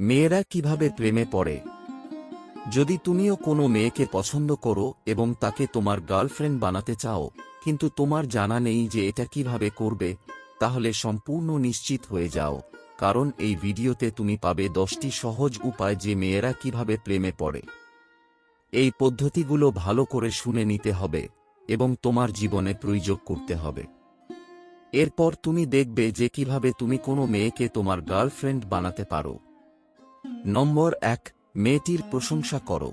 মেয়েরা কীভাবে প্রেমে পড়ে? যদি তুমিও কোনো মেয়েকে পছন্দ করো এবং তাকে তোমার গার্লফ্রেন্ড বানাতে চাও, কিন্তু তোমার জানা নেই যে এটা কীভাবে করবে, তাহলে সম্পূর্ণ নিশ্চিত হয়ে যাও, কারণ এই ভিডিওতে তুমি পাবে দশটি সহজ উপায় যে মেয়েরা কীভাবে প্রেমে পড়ে। এই পদ্ধতিগুলো ভালো করে শুনে নিতে হবে এবং তোমার জীবনে প্রয়োগ করতে হবে। এরপর তুমি দেখবে যে কীভাবে তুমি কোনো মেয়েকে তোমার গার্লফ্রেন্ড বানাতে পারো। নম্বর এক, মেয়েটির প্রশংসা করো।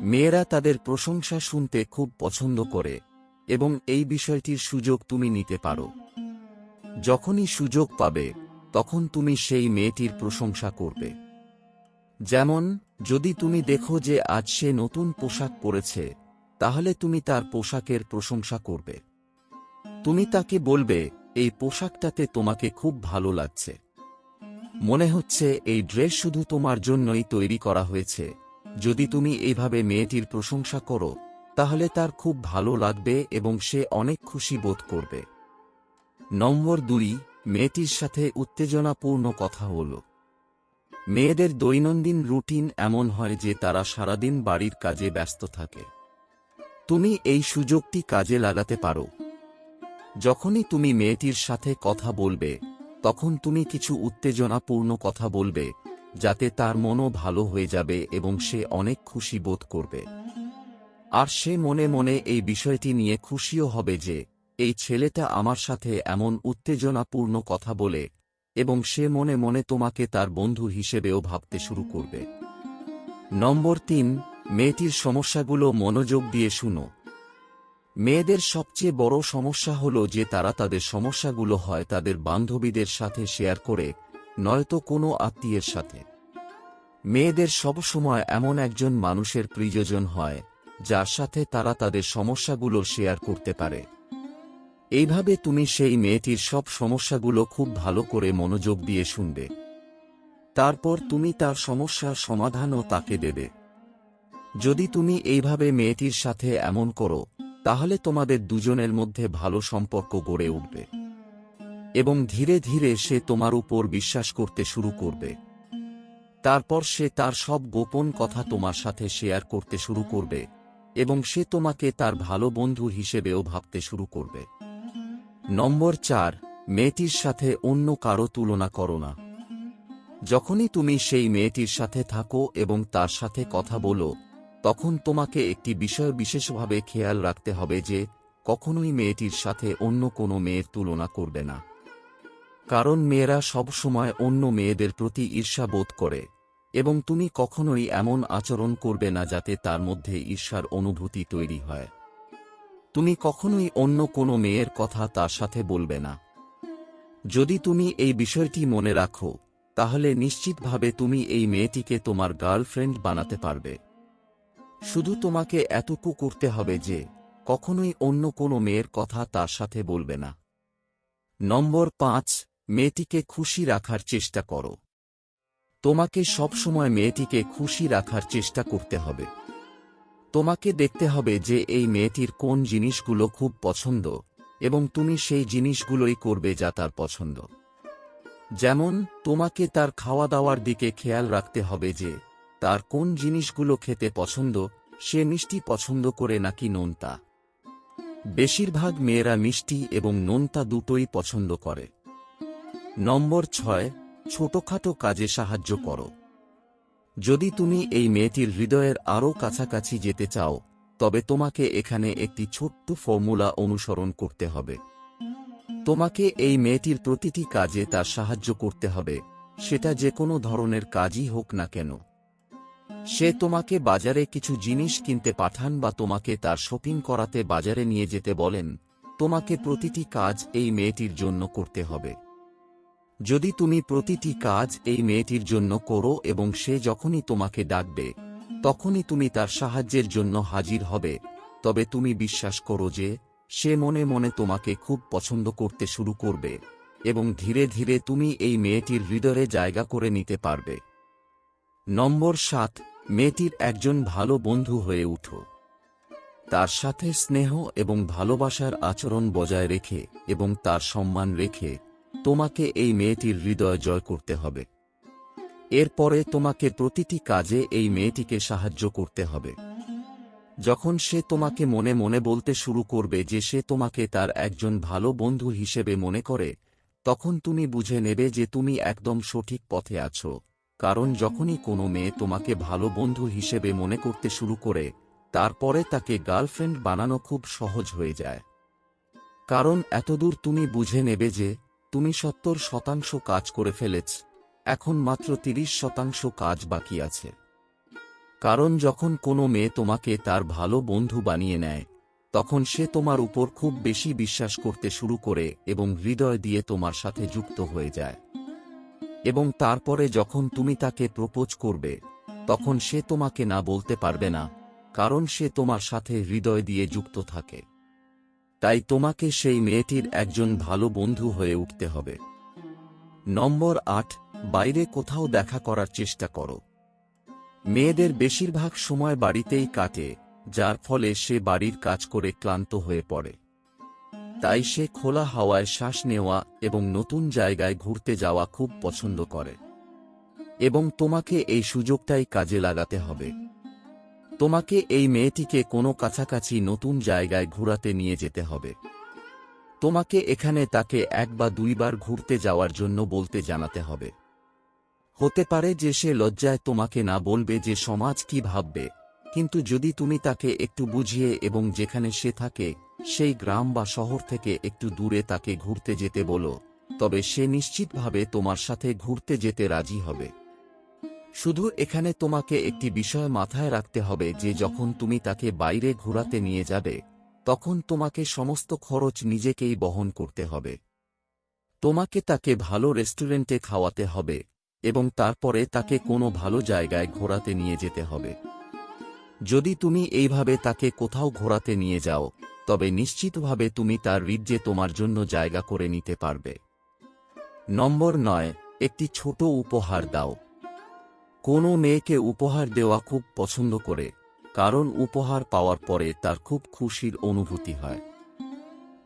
মেয়েরা তাদের প্রশংসা শুনতে খুব পছন্দ করে, এবং এই বিষয়টির সুযোগ তুমি নিতে পারো। যখনই সুযোগ পাবে, তখন তুমি সেই মেয়েটির প্রশংসা করবে। যেমন, যদি তুমি দেখো যে আজ সে নতুন পোশাক পরেছে, তাহলে তুমি তার পোশাকের প্রশংসা করবে। তুমি তাকে বলবে, এই পোশাকটাতে তোমাকে খুব ভালো লাগছে। মনে হচ্ছে এই ড্রেস শুধু তোমার জন্যই তৈরি করা হয়েছে। যদি তুমি এইভাবে মেয়েটির প্রশংসা করো, তাহলে তার খুব ভালো লাগবে এবং সে অনেক খুশি বোধ করবে। নম্বর দুই, মেয়েটির সাথে উত্তেজনাপূর্ণ কথা হল। মেয়েদের দৈনন্দিন রুটিন এমন হয় যে তারা সারাদিন বাড়ির কাজে ব্যস্ত থাকে। তুমি এই সুযোগটি কাজে লাগাতে পারো। যখনই তুমি মেয়েটির সাথে কথা বলবে তখন তুমি কিছু উত্তেজনাপূর্ণ কথা বলবে, যাতে তার মনও ভালো হয়ে যাবে এবং সে অনেক খুশি বোধ করবে। আর সে মনে মনে এই বিষয়টি নিয়ে খুশিও হবে যে, এই ছেলেটা আমার সাথে এমন উত্তেজনাপূর্ণ কথা বলে, এবং সে মনে মনে তোমাকে তার বন্ধু হিসেবেও ভাবতে শুরু করবে। নম্বর তিন, মেয়েটির সমস্যাগুলো মনোযোগ দিয়ে শুনো। মেয়েদের সবচেয়ে বড় সমস্যা হল যে তারা তাদের সমস্যাগুলো হয় তাদের বান্ধবীদের সাথে শেয়ার করে, নয়তো কোনো আত্মীয়ের সাথে। মেয়েদের সবসময় এমন একজন মানুষের প্রিয়জন হয়, যার সাথে তারা তাদের সমস্যাগুলো শেয়ার করতে পারে। এইভাবে তুমি সেই মেয়েটির সব সমস্যাগুলো খুব ভালো করে মনোযোগ দিয়ে শুনবে। তারপর তুমি তার সমস্যার সমাধানও তাকে দেবে। যদি তুমি এইভাবে মেয়েটির সাথে এমন করো তাহলে তোমাদের দুজনের মধ্যে ভালো সম্পর্ক গড়ে উঠবে। এবং ধীরে ধীরে সে তোমার উপর বিশ্বাস করতে শুরু করবে। তারপর সে তার সব গোপন কথা তোমার সাথে শেয়ার করতে শুরু করবে এবং সে তোমাকে তার ভালো বন্ধু হিসেবেও ভাবতে শুরু করবে। নম্বর চার, মেয়েটির সাথে অন্য কারও তুলনা করো না। যখনই তুমি সেই মেয়েটির সাথে থাকো এবং তার সাথে কথা বলো তখন তোমাকে একটি বিষয় বিশেষভাবে খেয়াল রাখতে হবে যে, কখনোই মেয়েটির সাথে অন্য কোনো মেয়ের তুলনা করবে না। কারণ মেয়েরা সবসময় অন্য মেয়েদের প্রতি ঈর্ষা বোধ করে, এবং তুমি কখনোই এমন আচরণ করবে না যাতে তার মধ্যে ঈর্ষার অনুভূতি তৈরি হয়। তুমি কখনোই অন্য কোনো মেয়ের কথা তার সাথে বলবে না। যদি তুমি এই বিষয়টি মনে রাখো, তাহলে নিশ্চিতভাবে তুমি এই মেয়েটিকে তোমার গার্লফ্রেন্ড বানাতে পারবে। শুধু তোমাকে এতটুকু করতে হবে যে, কখনোই অন্য কোনো মেয়ের কথা তার সাথে বলবে না। নম্বর পাঁচ, মেয়েটিকে খুশি রাখার চেষ্টা করো। তোমাকে সবসময় মেয়েটিকে খুশি রাখার চেষ্টা করতে হবে। তোমাকে দেখতে হবে যে এই মেয়েটির কোন জিনিসগুলো খুব পছন্দ এবং তুমি সেই জিনিসগুলোই করবে যা তার পছন্দ। যেমন, তোমাকে তার খাওয়া দাওয়ার দিকে খেয়াল রাখতে হবে যে তার কোন জিনিসগুলো খেতে পছন্দ, সে মিষ্টি পছন্দ করে নাকি নোনতা? বেশিরভাগ মেয়েরা মিষ্টি এবং নোনতা দুটোই পছন্দ করে। নম্বর ছয়, ছোটখাটো কাজে সাহায্য করো। যদি তুমি এই মেয়েটির হৃদয়ের আরও কাছাকাছি যেতে চাও, তবে তোমাকে এখানে একটি ছোট্ট ফর্মুলা অনুসরণ করতে হবে। তোমাকে এই মেয়েটির প্রতিটি কাজে তার সাহায্য করতে হবে, সেটা যে কোনো ধরনের কাজই হোক না কেন। সে তোমাকে বাজারে কিছু জিনিস কিনতে পাঠান বা তোমাকে তার শপিং করাতে বাজারে নিয়ে যেতে বলেন, তোমাকে প্রতিটি কাজ এই মেয়েটির জন্য করতে হবে। যদি তুমি প্রতিটি কাজ এই মেয়েটির জন্য করো এবং সে যখনই তোমাকে ডাকবে, তখনই তুমি তার সাহায্যের জন্য হাজির হবে, তবে তুমি বিশ্বাস করো যে, সে মনে মনে তোমাকে খুব পছন্দ করতে শুরু করবে, এবং ধীরে ধীরে তুমি এই মেয়েটির হৃদয়ে জায়গা করে নিতে পারবে। নম্বর সাত মেয়েটির একজন ভালো বন্ধু হয়ে উঠো। তার সাথে স্নেহ এবং ভালোবাসার আচরণ বজায় রেখে এবং তার সম্মান রেখে তোমাকে এই মেয়েটির হৃদয় জয় করতে হবে। এরপরে তোমাকে প্রতিটি কাজে এই মেয়েটিকে সাহায্য করতে হবে। যখন সে তোমাকে মনে মনে বলতে শুরু করবে যে সে তোমাকে তার একজন ভালো বন্ধু হিসেবে মনে করে, তখন তুমি বুঝে নেবে যে তুমি একদম সঠিক পথে আছো। কারণ যখনই কোনো মেয়ে তোমাকে ভালো বন্ধু হিসেবে মনে করতে শুরু করে, তারপরে তাকে গার্লফ্রেন্ড বানানো খুব সহজ হয়ে যায়। কারণ এতদূর তুমি বুঝে নেবে যে, তুমি সত্তর শতাংশ কাজ করে ফেলেছ, এখন মাত্র তিরিশ শতাংশ কাজ বাকি আছে। কারণ যখন কোনো মেয়ে তোমাকে তার ভালো বন্ধু বানিয়ে নেয়, তখন সে তোমার উপর খুব বেশি বিশ্বাস করতে শুরু করে এবং হৃদয় দিয়ে তোমার সাথে যুক্ত হয়ে যায়। এবং তারপরে যখন তুমি তাকে প্রপোজ করবে, তখন সে তোমাকে না বলতে পারবে না, কারণ সে তোমার সাথে হৃদয় দিয়ে যুক্ত থাকে। তাই তোমাকে সেই মেয়েটির একজন ভালো বন্ধু হয়ে উঠতে হবে। নম্বর আট, বাইরে কোথাও দেখা করার চেষ্টা করো। মেয়েদের বেশিরভাগ সময় বাড়িতেই কাটে, যার ফলে সে বাড়ির কাজ করে ক্লান্ত হয়ে পড়ে। তাই সে খোলা হাওয়ায় শ্বাস নেওয়া এবং নতুন জায়গায় ঘুরতে যাওয়া খুব পছন্দ করে। এবং তোমাকে এই সুযোগটাই কাজে লাগাতে হবে। তোমাকে এই মেয়েটিকে কোনো কাছাকাছি নতুন জায়গায় ঘুরাতে নিয়ে যেতে হবে। তোমাকে এখানে তাকে এক বা দুইবার ঘুরতে যাওয়ার জন্য বলতে জানাতে হবে। হতে পারে যে সে লজ্জায় তোমাকে না বলবে যে সমাজ কি ভাববে, কিন্তু যদি তুমি তাকে একটু বুঝিয়ে এবং যেখানে সে থাকে সেই গ্রাম বা শহর থেকে একটু দূরে তাকে ঘুরতে যেতে বলো, তবে সে নিশ্চিতভাবে তোমার সাথে ঘুরতে যেতে রাজি হবে। শুধু এখানে তোমাকে একটি বিষয় মাথায় রাখতে হবে যে যখন তুমি তাকে বাইরে ঘোরাতে নিয়ে যাবে, তখন তোমাকে সমস্ত খরচ নিজেকেই বহন করতে হবে। তোমাকে তাকে ভালো রেস্টুরেন্টে খাওয়াতে হবে এবং তারপরে তাকে কোনো ভালো জায়গায় ঘোরাতে নিয়ে যেতে হবে। যদি তুমি এইভাবে তাকে কোথাও ঘোরাতে নিয়ে যাও তবে নিশ্চিতভাবে তুমি তার হৃদ্যে তোমার জন্য জায়গা করে নিতে পারবে। নম্বর নয়, একটি ছোট উপহার দাও। কোনো মেয়েকে উপহার দেওয়া খুব পছন্দ করে, কারণ উপহার পাওয়ার পরে তার খুব খুশির অনুভূতি হয়।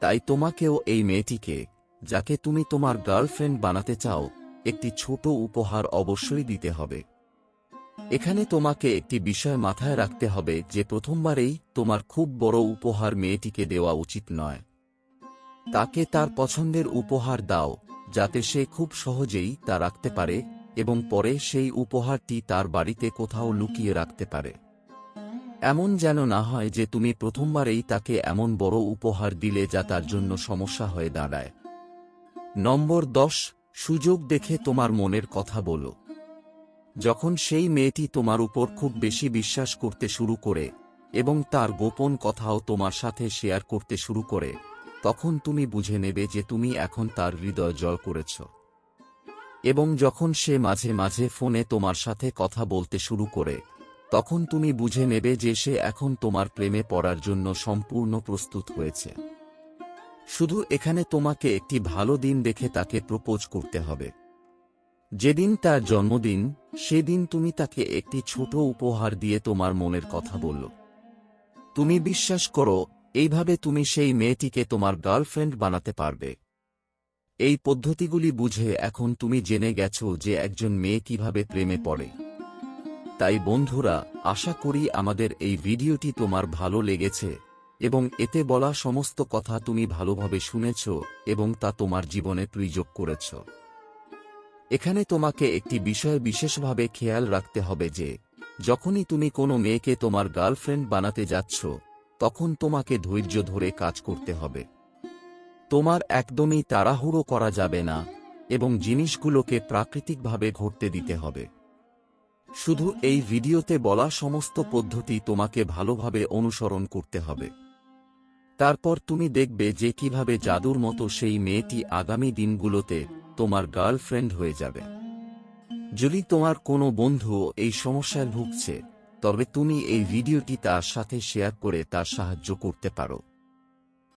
তাই তোমাকেও এই মেয়েটিকে, যাকে তুমি তোমার গার্লফ্রেন্ড বানাতে চাও, একটি ছোট উপহার অবশ্যই দিতে হবে। এখানে তোমাকে একটি বিষয় মাথায় রাখতে হবে যে প্রথমবারেই তোমার খুব বড় উপহার মেয়েটিকে দেওয়া উচিত নয়। তাকে তার পছন্দের উপহার দাও, যাতে সে খুব সহজেই তা রাখতে পারে এবং পরে সেই উপহারটি তার বাড়িতে কোথাও লুকিয়ে রাখতে পারে। এমন যেন না হয় যে তুমি প্রথমবারেই তাকে এমন বড় উপহার দিলে যা তার জন্য সমস্যা হয়ে দাঁড়ায়। নম্বর দশ, সুযোগ দেখে তোমার মনের কথা বলো। যখন সেই মেয়েটি তোমার উপর খুব বেশি বিশ্বাস করতে শুরু করে, এবং তার গোপন কথাও তোমার সাথে শেয়ার করতে শুরু করে, তখন তুমি বুঝে নেবে যে তুমি এখন তার হৃদয় জল করেছ। এবং যখন সে মাঝে মাঝে ফোনে তোমার সাথে কথা বলতে শুরু করে, তখন তুমি বুঝে নেবে যে সে এখন তোমার প্রেমে পড়ার জন্য সম্পূর্ণ প্রস্তুত হয়েছে। শুধু এখানে তোমাকে একটি ভালো দিন দেখে তাকে প্রপোজ করতে হবে। যেদিন তার জন্মদিন, সেদিন তুমি তাকে একটি ছোট উপহার দিয়ে তোমার মনের কথা বলল। তুমি বিশ্বাস করো, এইভাবে তুমি সেই মেয়েটিকে তোমার গার্লফ্রেন্ড বানাতে পারবে। এই পদ্ধতিগুলি বুঝে এখন তুমি জেনে গেছো যে একজন মেয়ে কীভাবে প্রেমে পড়ে। তাই বন্ধুরা, আশা করি আমাদের এই ভিডিওটি তোমার ভালো লেগেছে, এবং এতে বলা সমস্ত কথা তুমি ভালোভাবে শুনেছ, এবং তা তোমার জীবনে প্রয়োগ করেছ। এখানে তোমাকে একটি বিষয় বিশেষভাবে খেয়াল রাখতে হবে যে, যখনই তুমি কোনো মেয়েকে তোমার গার্লফ্রেন্ড বানাতে যাচ্ছ, তখন তোমাকে ধৈর্য ধরে কাজ করতে হবে। তোমার একদমই তাড়াহুড়ো করা যাবে না এবং জিনিসগুলোকে প্রাকৃতিকভাবে ঘটতে দিতে হবে। শুধু এই ভিডিওতে বলা সমস্ত পদ্ধতি তোমাকে ভালোভাবে অনুসরণ করতে হবে। তারপর তুমি দেখবে যে কীভাবে জাদুর মতো সেই মেয়েটি আগামী দিনগুলোতে তোমার গার্লফ্রেন্ড হয়ে যাবে। যদি তোমার কোনো বন্ধু এই সমস্যায় ভুগছে, তবে তুমি এই ভিডিওটি তার সাথে শেয়ার করে তার সাহায্য করতে পারো।